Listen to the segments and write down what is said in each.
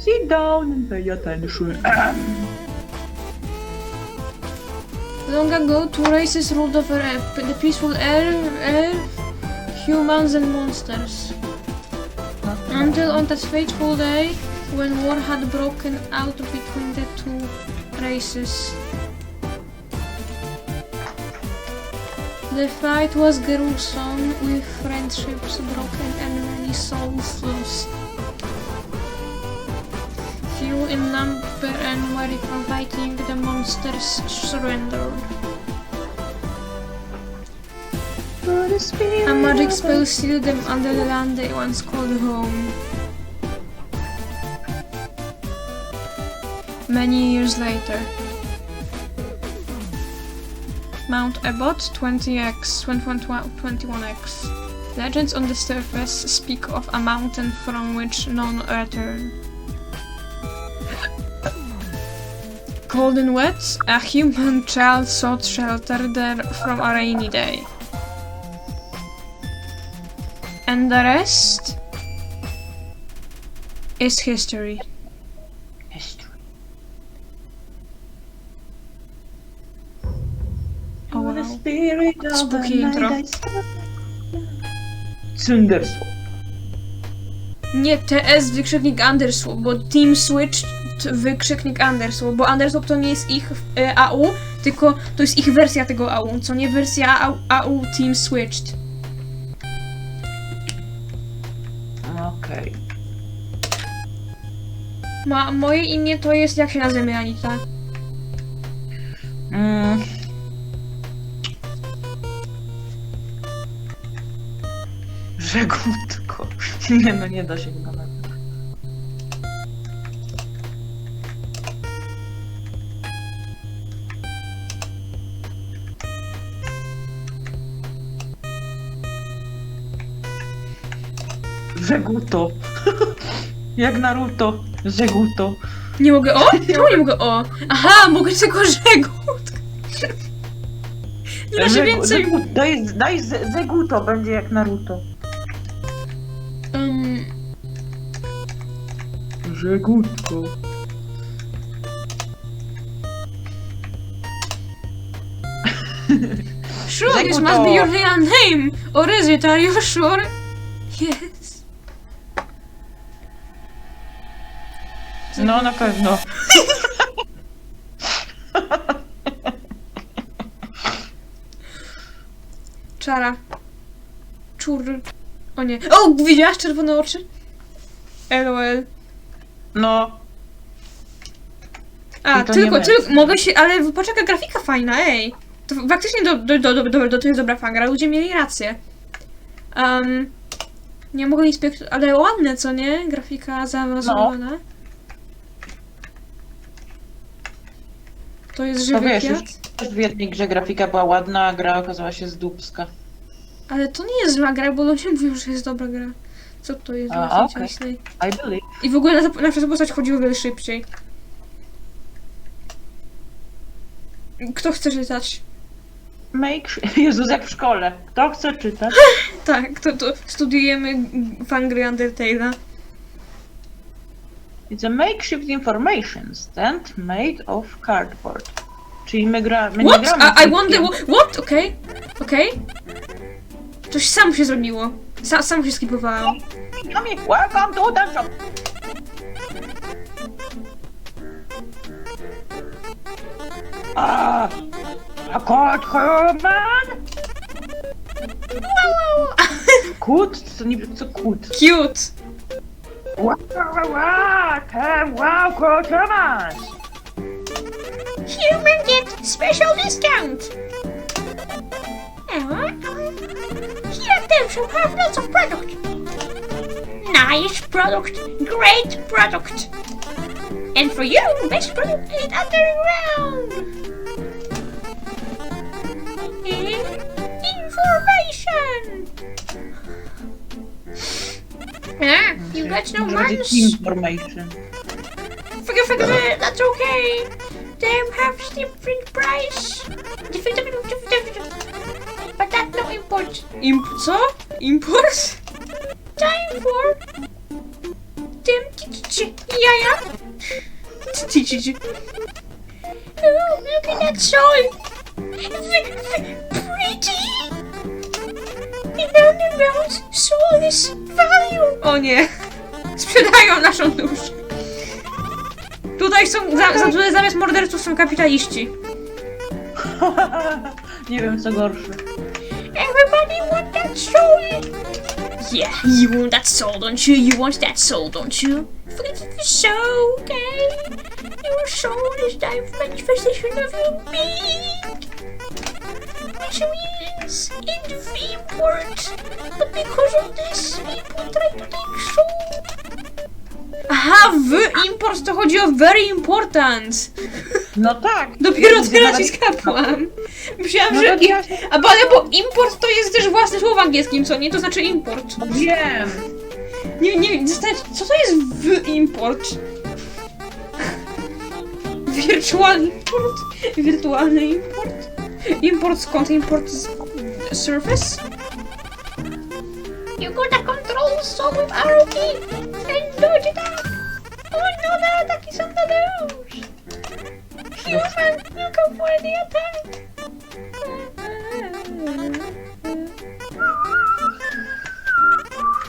Sit down and pay attention. Long ago, two races ruled over uh, the peaceful air, air, humans and monsters. Until on that fateful day, when war had broken out between the two races. The fight was gruesome, with friendships broken and many souls lost. Few in number and from fighting, the monsters surrendered. A magic spell sealed them under the land they once called home. Many years later. Mount Abbott 20x, 21x. Legends on the surface speak of a mountain from which none return. Cold and wet, a human child sought shelter there from a rainy day. And the rest is history. History. Oh, wow. spirit of the Spooky intro. I saw- Cyndersło. Nie TS wykrzyknik undersłow, bo Team Switch wykrzyknik undersłow, bo undersłow to nie jest ich e, AU, tylko to jest ich wersja tego AU, co nie wersja AU, AU Team Switched. Okej. Ma, moje imię to jest, jak się nazywa Anita? Mm. Żegutko. Nie no, nie da się chyba na Żeguto. Jak Naruto. Żeguto. Nie mogę o? Czemu nie mogę o? Aha, mogę tylko żegut. Nie da się więcej... Daj, daj ze- Zeguto, będzie jak Naruto. Żegutko. sure, this must be your real name. Or is it? Are you sure? Yes. No na pewno. Czara. Czur. O nie. O, widziałaś czerwone oczy? LOL. No. A, I to tylko, tylko, mogę się, ale patrz jaka grafika fajna, ej. To faktycznie do, do, do, do, do, do, to jest dobra fangra, ludzie mieli rację. Um, nie mogę nic piek- ale ładne, co nie? Grafika zaawansowana. To jest To żywy wiesz, kwiat? już też w jednej grze grafika była ładna, a gra okazała się zdupska. Ale to nie jest zła gra, bo ludzie mówią, że jest dobra gra. Co to jest? A, właśnie okej. ciasnej? I believe. I w ogóle na, na postać chodziło wiele szybciej. Kto chce czytać? Make sure... Jezus, jak w szkole. Kto chce czytać? Tak, to, to studiujemy fangry Undertale'a. It's a makeshift information stand made of cardboard. Czyli my, gra... my nie What? gramy I, I wonder... What? Okej. Okej. Coś samo się zrobiło. Sa, samo się skipowało. Here, welcome to the shop. Ah, a kurt Herman? Kut? Co nie co kut? Cute. Wow, wow, wow, ten, wow, kurt Herman! Human get special discount. Here Belgium have lots of product. Nice product, great product. And for you, best product is underground. Information. Ah, you got no months. Information. Forget, forget it. That's okay. They have different price. Different, different, different, no import. Imp co? Import? Time for to ch- jaja. Ci. Oh, look at that soul. Pretty. And underground soul is value. O nie. Sprzedają naszą duszę. Tutaj są, za, za, tutaj zamiast morderców są kapitaliści. Nie wiem co gorsze. Everybody want that soul. Yeah, you want that soul, don't you? You want that soul, don't you? Soul, okay? Your soul is the manifestation of your being. Which means in the import. But because of this, people try to take soul. Aha, w import to chodzi o very important. No tak. Dopiero teraz ci skapłam. Myślałam, No że... ja A bo, ale bo import to jest też własne słowo w angielskim, co nie? To znaczy import. wiem. Nie, nie, zostać, co to jest w import? Virtual import? Wirtualny import? Import skąd? Import z Surface? You some with arrow key and dodge it out. Oh no, the attack is on the loose. Human, you go for the attack.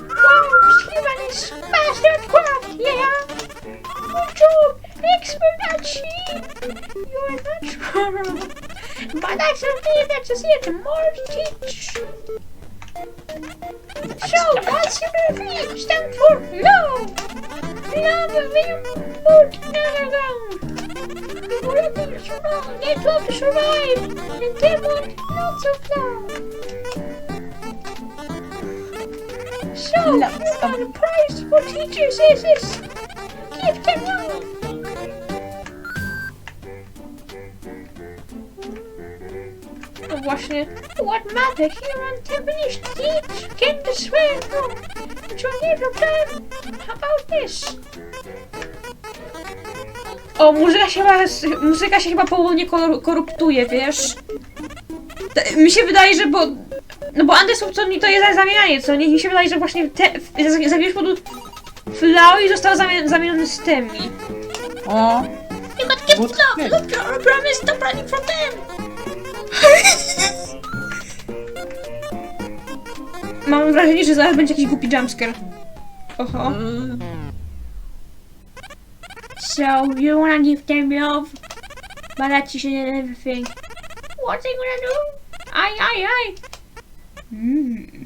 Wow, human is master at craft, yeah. Good job, expert at sheep. You're natural. But that's okay, that's just it. More to teach. So, what's your name? Stand for love. Love will put underground. The world will survive. They to survive. And they want lots of love. So, Lots you of- the prize for teachers is this. Give them love. Właśnie. What matter here on Tempenish teach? Get the swear from. Plan. How about this? O, muzyka się chyba, muzyka się chyba powolnie kor- koruptuje, wiesz? Mi się wydaje, że bo... No bo Anderson to, to jest zamienianie, co nie? Mi się wydaje, że właśnie te... z- Zamiast podu Flowey został zamieniony, zamieniony z Temi. O, You got gift Good love! kid. Look, I promise stop running from them! Mam wrażenie, że zaraz będzie jakiś głupi jumpscare. Oho. mm, So, you wanna give them love? But that's just everything. What's he gonna do? Aye, aye, aye. Hmm.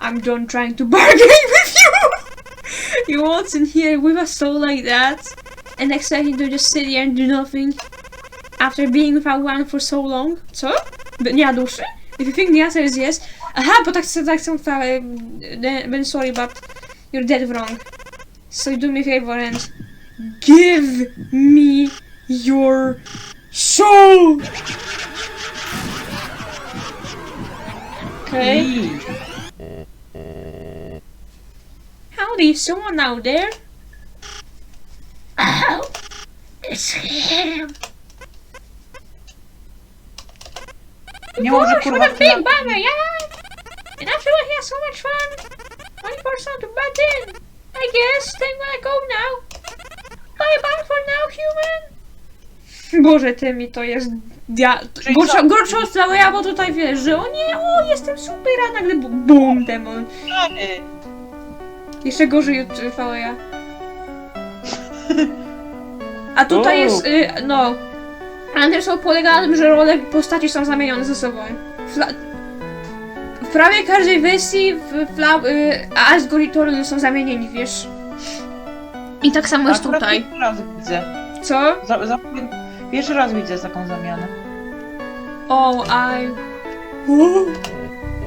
I'm done trying to bargain with you! you won't in here with a soul like that and expecting to just sit here and do nothing after being without one for so long. Co? Nie ma duszy? If you think the answer is yes. Aha, bo tak tak wcale. Ben sorry, but you're dead wrong. So do me a favor and give me your soul. Okay. Howdy, someone out there? Oh, it's him. Nie może kurwa what a tyle... big bummer, yeah? And after we had so much fun, only person to butt in. I guess then gonna go now. Bye bye for now, human. Boże, ty mi to jest dia... Czyli Gorsza, co? gorsza od bo tutaj wiesz, że o nie, o jestem super, a nagle bu- bum, demon. Jeszcze gorzej od VA. A tutaj O. jest, y, no... Anderson polega na tym, że role postaci są zamienione ze sobą. Fla w prawie każdej wersji w Fla y, Asgore i Torun są zamienieni, wiesz. I tak samo jest Akurat tutaj. Pierwszy raz widzę. Co? Za, za, pierwszy raz widzę taką zamianę. Oh, I... Oh,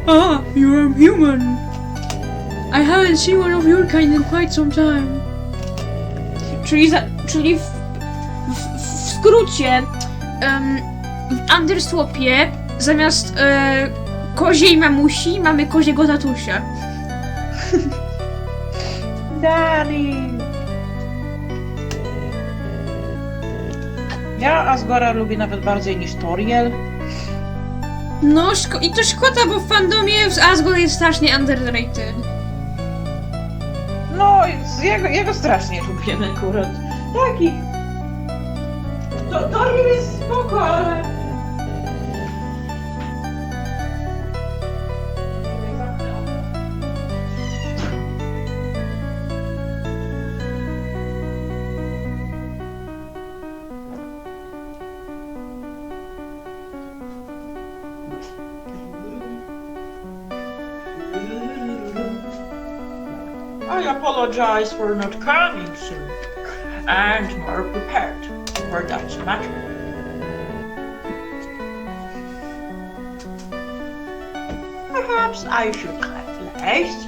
ah, you are human. I haven't seen one of your kind in quite some time. Czyli, za, czyli w, w, w skrócie em, w Underswapie zamiast e, koziej mamusi mamy koziego tatusia. Daddy! Ja Asgora lubię nawet bardziej niż Toriel. No szko- i to szkoda, bo w fandomie z Asgore jest strasznie underrated. no, z- jego, jego strasznie lubię akurat. Taki. I apologize for not coming soon. And more prepared that matter. Perhaps I should have placed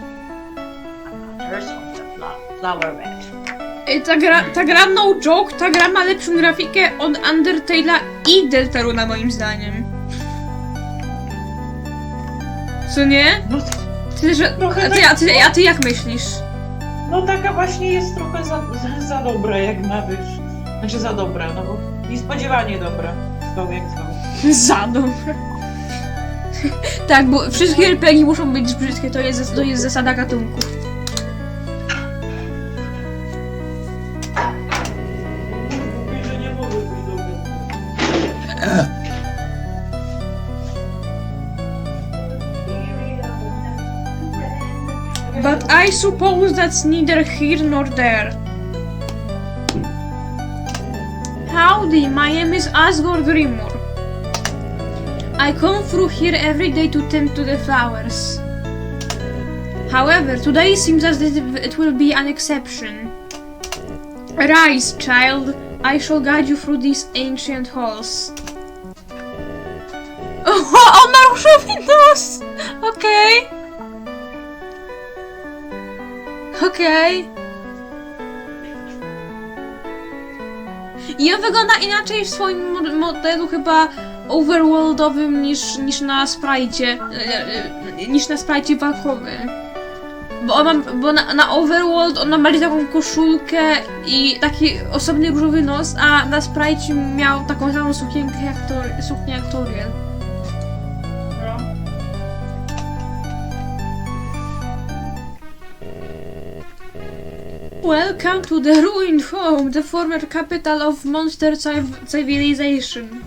matters on the flower bed. Ej, Ta gra, ta gra no joke, ta gra ma lepszą grafikę od Undertale'a i Deltaruna moim zdaniem. Co nie? No, Ty, że, a, ty, a, ty, a ty jak myślisz? no taka właśnie jest trochę za, za, za dobra jak na być. Znaczy za dobra, no bo niespodziewanie dobra. Zwał jak zwał. Za dobre. tak, bo wszystkie RPG muszą być brzydkie, to jest, to jest zasada gatunku. Że nie mogły być. But I suppose that's neither here nor there. Howdy, my name is Asgard Grimor. I come through here every day to tend to the flowers. However, today seems as if it will be an exception. Rise, child. I shall guide you through these ancient halls. Oh, on różowy nos! Okej. Okej. I on wygląda inaczej w swoim mod- modelu chyba overworldowym niż, niż na sprite, niż na sprite walkowym. Bo, bo na, na overworld on ma bardziej taką koszulkę i taki osobny różowy nos, a na sprite miał taką samą sukienkę jak to, suknię jak Toriel. Welcome to the ruined home, the former capital of monster civ- civilization.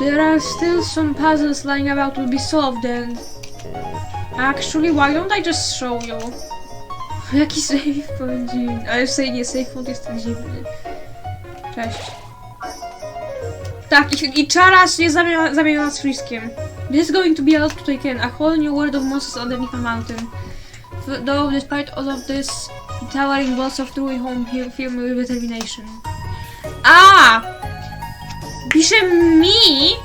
There are still some puzzles lying about to be solved and... Actually, why don't I just show you? Jaki save point dziwny. Ale nie, save point jest dziwny. Cześć. Tak, i, i Charas jest zamieniona, zamieniona z Friskiem. This is going to be a lot to take in. A whole new world of monsters underneath a mountain. Though, despite all of this, towering walls of True Home he- fill me with determination. A! Pisze mi,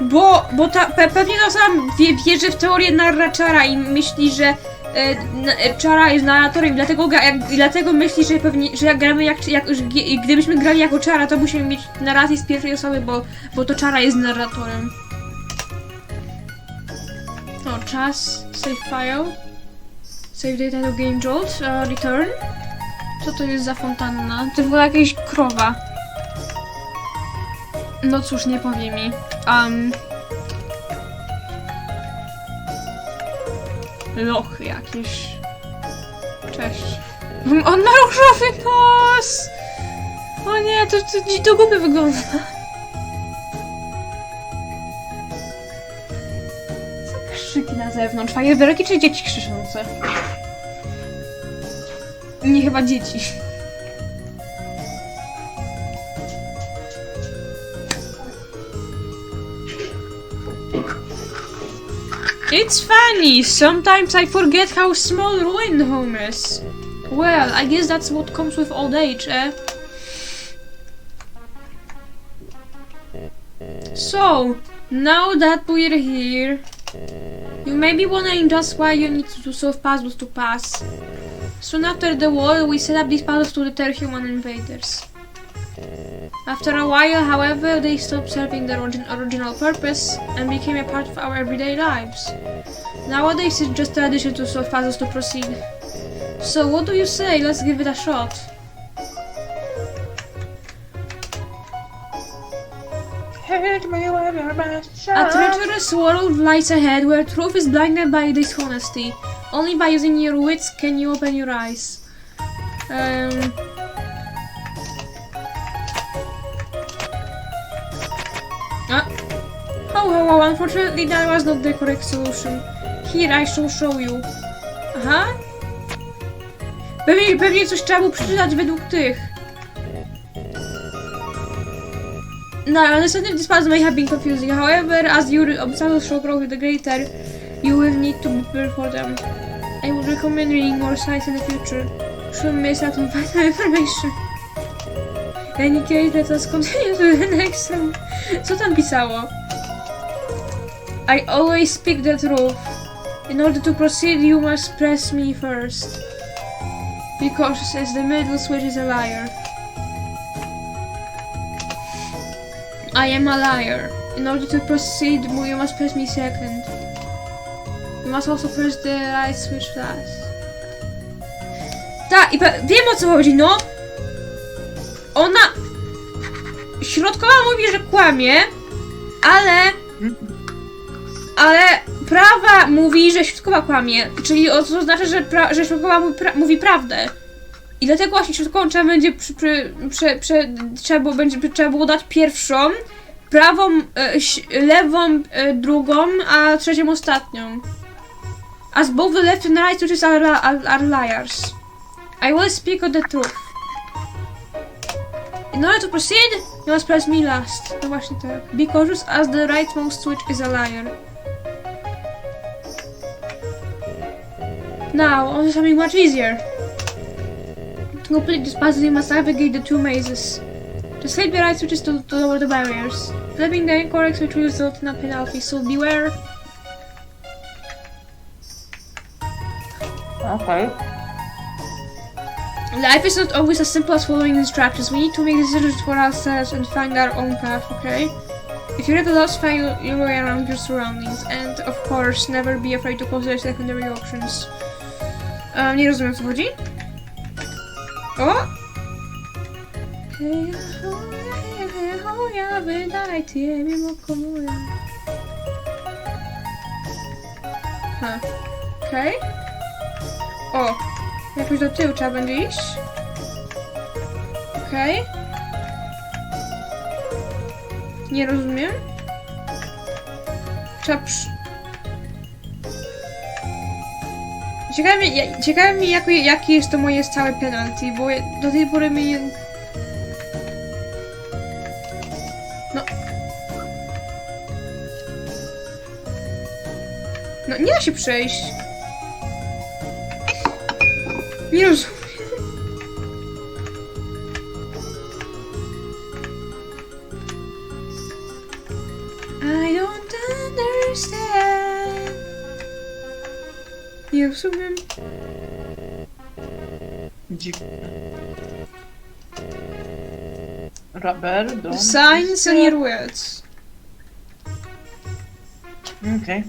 bo, bo ta, pe, pewnie ta osoba wie, wierzy w teorię narraczara i myśli, że Czara jest narratorem, dlatego, jak, dlatego myśli, że pewnie, że jak gramy jak, jak gie- gdybyśmy grali jako Czara, to musimy mieć narrację z pierwszej osoby, bo, bo to Czara jest narratorem. O, czas, save file, save data to game jolt, uh, return. Co to jest za fontanna? To była jakaś krowa. No cóż, nie powie mi. Um, Loch jakiś. Cześć. On ma różowy nos! O nie, to, to, to głupio wygląda. Co krzyki na zewnątrz? Fajerwerki czy dzieci krzyczące? Nie, chyba dzieci. It's funny. Sometimes I forget how small ruined home is. Well, I guess that's what comes with old age, eh? So, now that we're here, you may be wondering just why you need to solve puzzles to pass. Soon after the war, we set up these puzzles to deter human invaders. After a while, however, they stopped serving their original purpose and became a part of our everyday lives. Nowadays, it's just an addition to solve puzzles to proceed. So, what do you say? Let's give it a shot. Hit me with your best A treacherous world lies ahead where truth is blinded by dishonesty. Only by using your wits can you open your eyes. Um, unfortunately that was not the correct solution. Here, I shall show you. Aha. Pewnie, pewnie coś trzeba było przeczytać według tych. No, understanding this puzzle may have been confusing. However, as your obstacles shall grow the greater, you will need to be prepared for them. I would recommend reading more sites in the future. Should miss out on vital information. In any case, let us continue to the next one. Co tam pisało? I always speak the truth. In order to proceed, you must press me first. Because as the middle switch is a liar. I am a liar. In order to proceed, you must press me second. You must also press the right switch last. Tak, i wiem o co chodzi, no! Ona... Środkowa mówi, że kłamie, ale... Ale prawa mówi, że środkowa kłamie, czyli o co znaczy, że, pra- że środkowa mówi, pra- mówi prawdę. I dlatego właśnie środkową trzeba będzie przy, przy, trzeba, było, będzie, trzeba było dać pierwszą, prawą, e, lewą e, drugą, a trzecią ostatnią. As both the left and right are, are liars. I will speak of the truth. In order to proceed, you must press me last. No właśnie tak. Be cautious as the rightmost switch is a liar. Now, on to something much easier. To complete this puzzle, you must navigate the two mazes. The right switches to, to lower the barriers. Flipping the incorrect switch will result in a penalty, so beware. Okay. Life is not always as simple as following instructions. We need to make decisions for ourselves and find our own path, okay? If you're at a loss, find your way around your surroundings. And of course, never be afraid to consider secondary options. Um, nie rozumiem, co chodzi. O! Hej, hoja, wydajcie mi moko moja. Ha. Okej. O! Jakoś do tyłu trzeba będzie iść. Okej. Nie rozumiem. Trzeba przy... Ciekawe mnie, ja- ciekawe mnie jaki, jaki jest to moje stałe penalty, bo do tej pory mnie nie... No... No, nie da się przejść. Nie rozumiem. Nie rozumiem. Dziwne. Rubber, dom. Signs and words. Okej.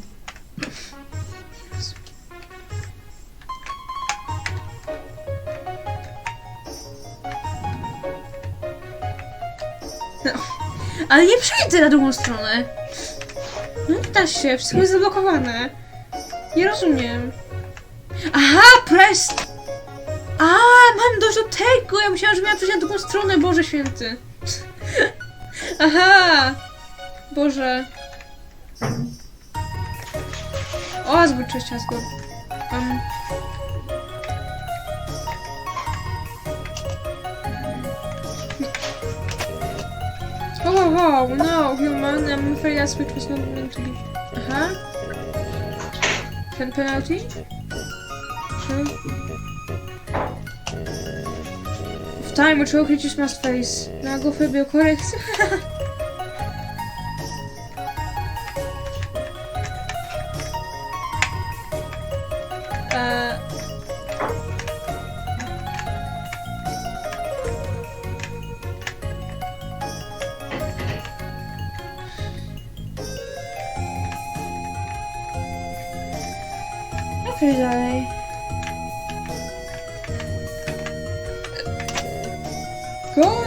Ale nie przejdę na drugą stronę. No da się, wszystko jest zablokowane. Nie rozumiem. Aha, press! A, mam do tego! Ja myślałam, że miałam przejść na drugą stronę, Boże święty. Aha! Boże. O, zbyt cześć, zbyt. Um. Oh, oh, oh, no, human, I'm afraid that switch was not meant to be. Aha. Pen penalty? W time which all creatures must face. Now go for correct. uh,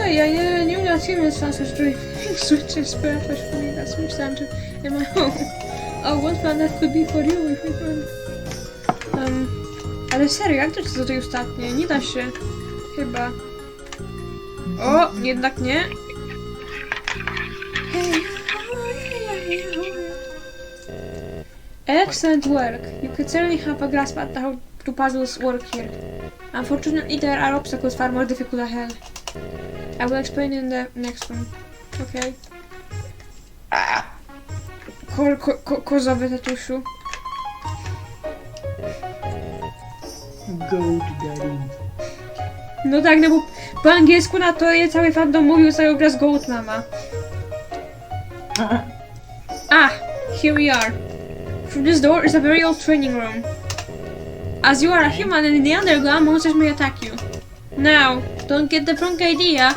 Okej, dalej. Go, ja nie, nie umiem humans transfer through switches, but I for me that switch center in my home. Oh, plan that could be for you if you. Um. Ale serio, jak to jest do tej? Nie da się. Chyba. O, jednak nie. Excellent work. You could certainly have a grasp at how to puzzles work here. Unfortunately, there are obstacles far more difficult ahead. I will explain in the next one. Okay. Ko ko ko kozowy tatusiu. Goat daddy. No tak, no bo po angielsku na to je cały fandom mówił cały obraz Goat Mama. Ah, here we are. Through this door is a very old training room. As you are a human and in the underground, monsters may attack you. Now, don't get the wrong idea.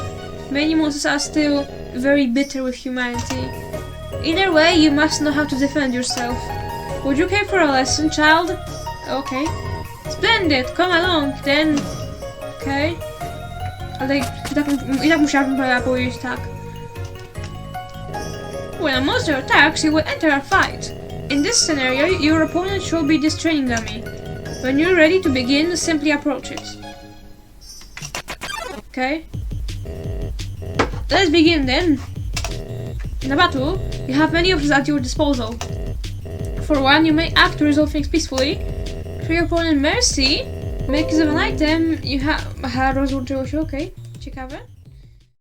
Many monsters are still very bitter with humanity. Either way, you must know how to defend yourself. Would you care for a lesson, child? Okay. Splendid, come along, then. Okej. Ale i tak, i tak musiałabym powiedzieć tak. When a monster attacks, you will enter a fight. In this scenario, your opponent should be this training dummy. When you're ready to begin, simply approach it. Okay. Let's begin then. In a battle, you have many options at your disposal. For one, you may act to resolve things peacefully. For your opponent, mercy, make use of an item you have... Aha, rozłączyło się, okej. Ciekawe.